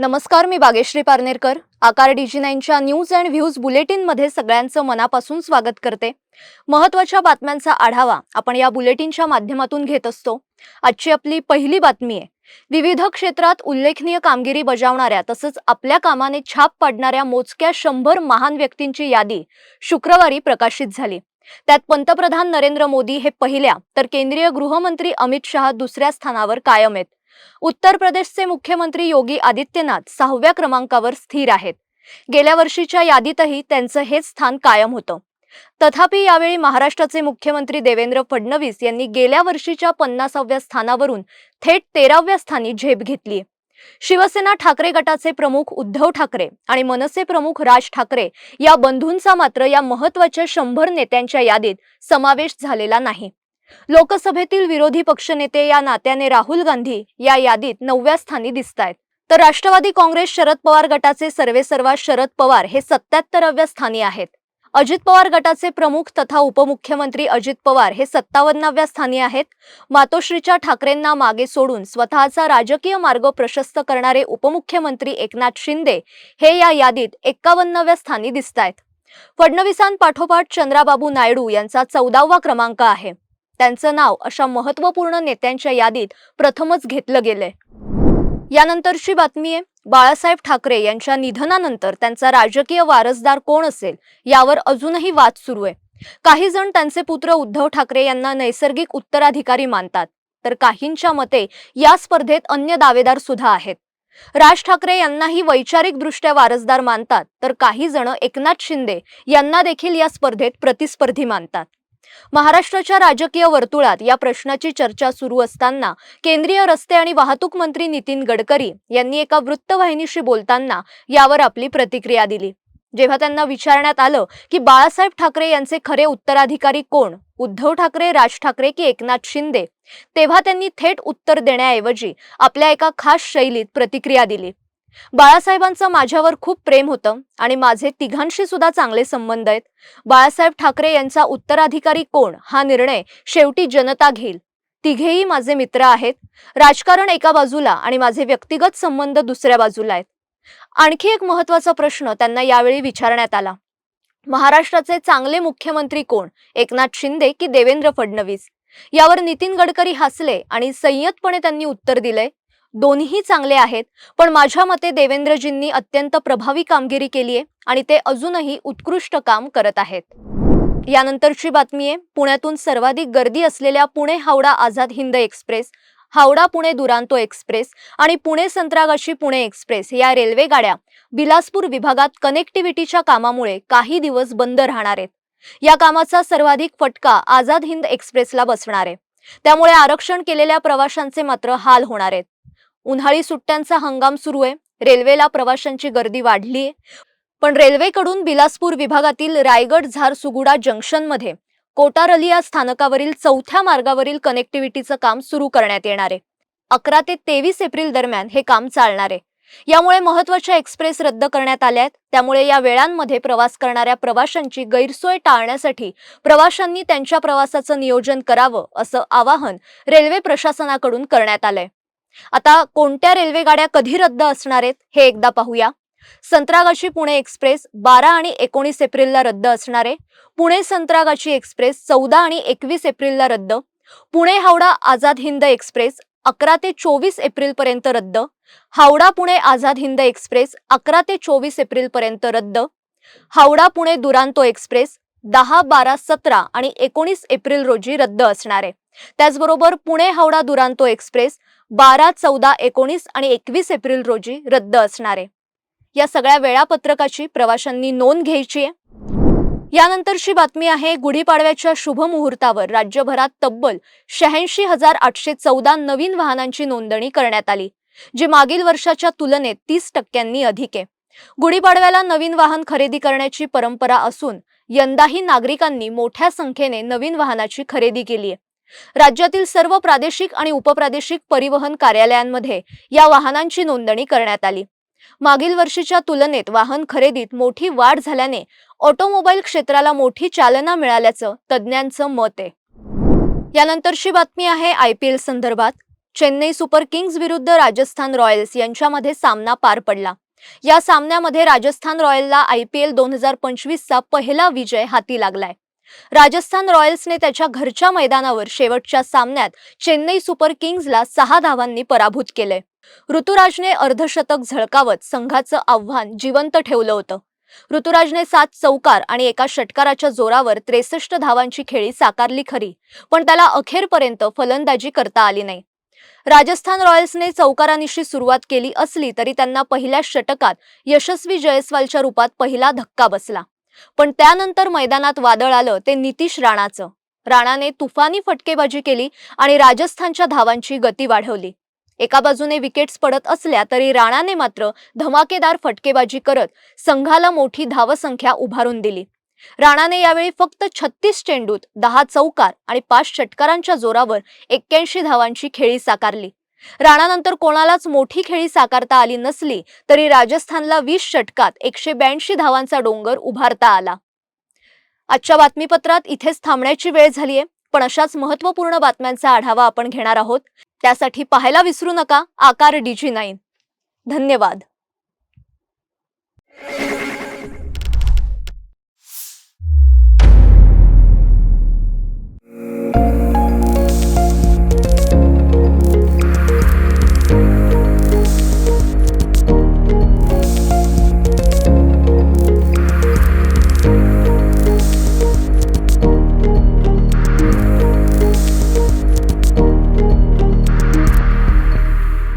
नमस्कार मी बागेश्री पारनेरकर. आकार डीजी नाईनच्या न्यूज अँड व्ह्यूज बुलेटिनमध्ये सगळ्यांचं मनापासून स्वागत करते. महत्त्वाच्या बातम्यांचा आढावा आपण या बुलेटिनच्या माध्यमातून घेत असतो. आजची आपली पहिली बातमी आहे. विविध क्षेत्रात उल्लेखनीय कामगिरी बजावणाऱ्या तसंच आपल्या कामाने छाप पाडणाऱ्या मोजक्या शंभर महान व्यक्तींची यादी शुक्रवारी प्रकाशित झाली. त्यात पंतप्रधान नरेंद्र मोदी हे पहिल्या तर केंद्रीय गृहमंत्री अमित शहा दुसऱ्या स्थानावर कायम आहेत. उत्तर प्रदेशचे मुख्यमंत्री योगी आदित्यनाथ सहाव्या क्रमांकावर स्थिर आहेत. गेल्या वर्षीच्या यादीतही त्यांचं हेच स्थान कायम होतं. तथापि यावेळी महाराष्ट्राचे मुख्यमंत्री देवेंद्र फडणवीस यांनी गेल्या वर्षीच्या पन्नासाव्या स्थानावरून थेट तेराव्या स्थानी झेप घेतली. शिवसेना ठाकरे गटाचे प्रमुख उद्धव ठाकरे आणि मनसे प्रमुख राज ठाकरे या बंधूंचा मात्र या महत्त्वाच्या शंभर नेत्यांच्या यादीत समावेश झालेला नाही. लोकसभेतील विरोधी पक्षनेते या नात्याने राहुल गांधी या यादीत नवव्या स्थानी दिसत आहेत तर राष्ट्रवादी काँग्रेस शरद पवार गटाचे सर्वेसर्वा शरद पवार हे सत्याहत्तराव्या स्थानी आहेत. अजित पवार गटाचे प्रमुख तथा उपमुख्यमंत्री अजित पवार हे सत्तावन्नाव्या स्थानी आहेत. मातोश्रीच्या ठाकरेंना मागे सोडून स्वतःचा राजकीय मार्ग प्रशस्त करणारे उपमुख्यमंत्री एकनाथ शिंदे हे या यादीत एक्कावन्नाव्या स्थानी दिसत आहेत फडणवीसांपाठोपाठ चंद्राबाबू नायडू यांचा चौदावा क्रमांक आहे. त्यांचं नाव अशा महत्त्वपूर्ण नेत्यांच्या यादीत प्रथमच घेतलं गेलंय. यानंतरची बातमी आहे बाळासाहेब ठाकरे यांच्या निधनानंतर त्यांचा राजकीय वारसदार कोण असेल यावर अजूनही वाद सुरू आहे. काही जण त्यांचे पुत्र उद्धव ठाकरे यांना नैसर्गिक उत्तराधिकारी मानतात तर काहींच्या मते या स्पर्धेत अन्य दावेदार सुद्धा आहेत. राज ठाकरे यांनाही वैचारिकदृष्ट्या वारसदार मानतात तर काही जण एकनाथ शिंदे यांना देखील या स्पर्धेत प्रतिस्पर्धी मानतात. महाराष्ट्राच्या राजकीय वर्तुळात या प्रश्नाची चर्चा सुरू असताना केंद्रीय रस्ते आणि वाहतूक मंत्री नितीन गडकरी यांनी एका वृत्तवाहिनीशी बोलताना यावर आपली प्रतिक्रिया दिली. जेव्हा त्यांना विचारण्यात आलं की बाळासाहेब ठाकरे यांचे खरे उत्तराधिकारी कोण? उद्धव ठाकरे राज ठाकरे की एकनाथ शिंदे? तेव्हा त्यांनी थेट उत्तर देण्याऐवजी आपल्या एका खास शैलीत प्रतिक्रिया दिली. बाळासाहेबांचं माझ्यावर खूप प्रेम होतं आणि माझे तिघांशी सुद्धा चांगले संबंध आहेत. बाळासाहेब ठाकरे यांचा उत्तराधिकारी कोण हा निर्णय शेवटी जनता घेईल. तिघेही माझे मित्र आहेत. राजकारण एका बाजूला आणि माझे व्यक्तिगत संबंध दुसऱ्या बाजूला आहेत. आणखी एक महत्त्वाचा प्रश्न त्यांना यावेळी विचारण्यात आला. महाराष्ट्राचे चांगले मुख्यमंत्री कोण? एकनाथ शिंदे की देवेंद्र फडणवीस? यावर नितीन गडकरी हसले आणि संयतपणे त्यांनी उत्तर दिलंय दोन्हीही चांगले आहेत पण माझ्या मते देवेंद्रजींनी अत्यंत प्रभावी कामगिरी केली आहे आणि ते अजूनही उत्कृष्ट काम करत आहेत. यानंतरची बातमी आहे पुण्यातून सर्वाधिक गर्दी असलेल्या पुणे हावडा आझाद हिंद एक्सप्रेस हावडा पुणे दुरांतो एक्सप्रेस आणि पुणे संत्रागाशी पुणे एक्सप्रेस या रेल्वे गाड्या बिलासपूर विभागात कनेक्टिव्हिटीच्या कामामुळे काही दिवस बंद राहणार आहेत. या कामाचा सर्वाधिक फटका आझाद हिंद एक्सप्रेसला बसणार आहे. त्यामुळे आरक्षण केलेल्या प्रवाशांचे मात्र हाल होणार आहेत. उन्हाळी सुट्ट्यांचा हंगाम सुरू आहे. रेल्वेला प्रवाशांची गर्दी वाढली आहे पण रेल्वेकडून बिलासपूर विभागातील रायगड झारसुगुडा जंक्शनमध्ये कोटारली या स्थानकावरील चौथ्या मार्गावरील कनेक्टिव्हिटीचं काम सुरू करण्यात येणार आहे. अकरा ते तेवीस एप्रिल दरम्यान हे काम चालणार आहे. यामुळे महत्त्वाच्या एक्सप्रेस रद्द करण्यात आल्या आहेत. त्यामुळे या वेळांमध्ये प्रवास करणाऱ्या प्रवाशांची गैरसोय टाळण्यासाठी प्रवाशांनी त्यांच्या प्रवासाचं नियोजन करावं असं आवाहन रेल्वे प्रशासनाकडून करण्यात आलंय. आता कोणत्या रेल्वे गाड्या कधी रद्द असणार आहेत हे एकदा पाहूया. संत्रागाछी पुणे एक्सप्रेस बारा आणि एकोणीस एप्रिलला रद्द असणार आहे. पुणे संत्रागाछी एक्सप्रेस चौदा आणि एकवीस एप्रिलला रद्द. पुणे हावडा आझाद हिंद एक्सप्रेस अकरा ते चोवीस एप्रिलपर्यंत रद्द. हावडा पुणे आझाद हिंद एक्सप्रेस अकरा ते चोवीस एप्रिलपर्यंत रद्द. हावडा पुणे दुरांतो एक्सप्रेस दहा बारा सतरा आणि एकोणीस एप्रिल रोजी रद्द असणार आहे. त्याचबरोबर पुणे हावडा दुरांतो एक्सप्रेस बारा चौदा एकोणीस आणि एकवीस एप्रिल रोजी रद्द असणार आहे. या सगळ्या वेळापत्रकाची प्रवाशांनी नोंद घ्यायची आहे. यानंतरची बातमी आहे गुढीपाडव्याच्या शुभ मुहूर्तावर राज्यभरात तब्बल शहाऐंशी हजार आठशे चौदा नवीन वाहनांची नोंदणी करण्यात आली जी मागील वर्षाच्या तुलनेत तीस टक्क्यांनी अधिक आहे. गुढीपाडव्याला नवीन वाहन खरेदी करण्याची परंपरा असून यंदाही नागरिकांनी मोठ्या संख्येने नवीन वाहनाची खरेदी केली आहे. राज्यातील सर्व प्रादेशिक आणि उपप्रादेशिक परिवहन कार्यालयांमध्ये या वाहनांची नोंदणी करण्यात आली. मागील वर्षीच्या तुलनेत वाहन खरेदीत मोठी वाढ झाल्याने ऑटोमोबाईल क्षेत्राला मोठी चालना मिळाल्याचं तज्ज्ञांचं मत आहे. यानंतरची बातमी आहे आय पी एल संदर्भात. चेन्नई सुपर किंग्ज विरुद्ध राजस्थान रॉयल्स यांच्यामध्ये सामना पार पडला. या सामन्यामध्ये राजस्थान रॉयलला आय पी एल दोन हजार पंचवीसचा पहिला विजय हाती लागलाय. राजस्थान रॉयल्सने त्याच्या घरच्या मैदानावर शेवटच्या सामन्यात चेन्नई सुपर किंग्जला सहा धावांनी पराभूत केले. ऋतुराजने अर्धशतक झळकावत संघाचं आव्हान जिवंत ठेवलं होतं. ऋतुराजने सात चौकार आणि एका षटकाराच्या जोरावर त्रेसष्ट धावांची खेळी साकारली खरी पण त्याला अखेरपर्यंत फलंदाजी करता आली नाही. राजस्थान रॉयल्सने चौकारानिशी सुरुवात केली असली तरी त्यांना पहिल्या षटकात यशस्वी जयस्वालच्या रूपात पहिला धक्का बसला. पण त्यानंतर मैदानात वादळ आलं ते नितीश राणाचं. राणाने तुफानी फटकेबाजी केली आणि राजस्थानच्या धावांची गती वाढवली. एका बाजूने विकेट्स पडत असल्या तरी राणाने मात्र धमाकेदार फटकेबाजी करत संघाला मोठी धावसंख्या उभारून दिली. राणाने यावेळी फक्त छत्तीस चेंडूत दहा चौकार आणि पाच षटकारांच्या जोरावर एक्क्याऐंशी धावांची खेळी साकारली. राणानंतर कोणालाच मोठी खेळी साकारता आली नसली तरी राजस्थानला वीस षटकात एकशे ब्याऐंशी धावांचा डोंगर उभारता आला. आजच्या बातमीपत्रात इथेच थांबण्याची वेळ झालीये पण अशाच महत्त्वपूर्ण बातम्यांचा आढावा आपण घेणार आहोत. त्यासाठी पाहायला विसरू नका आकार डीजी नाईन. धन्यवाद.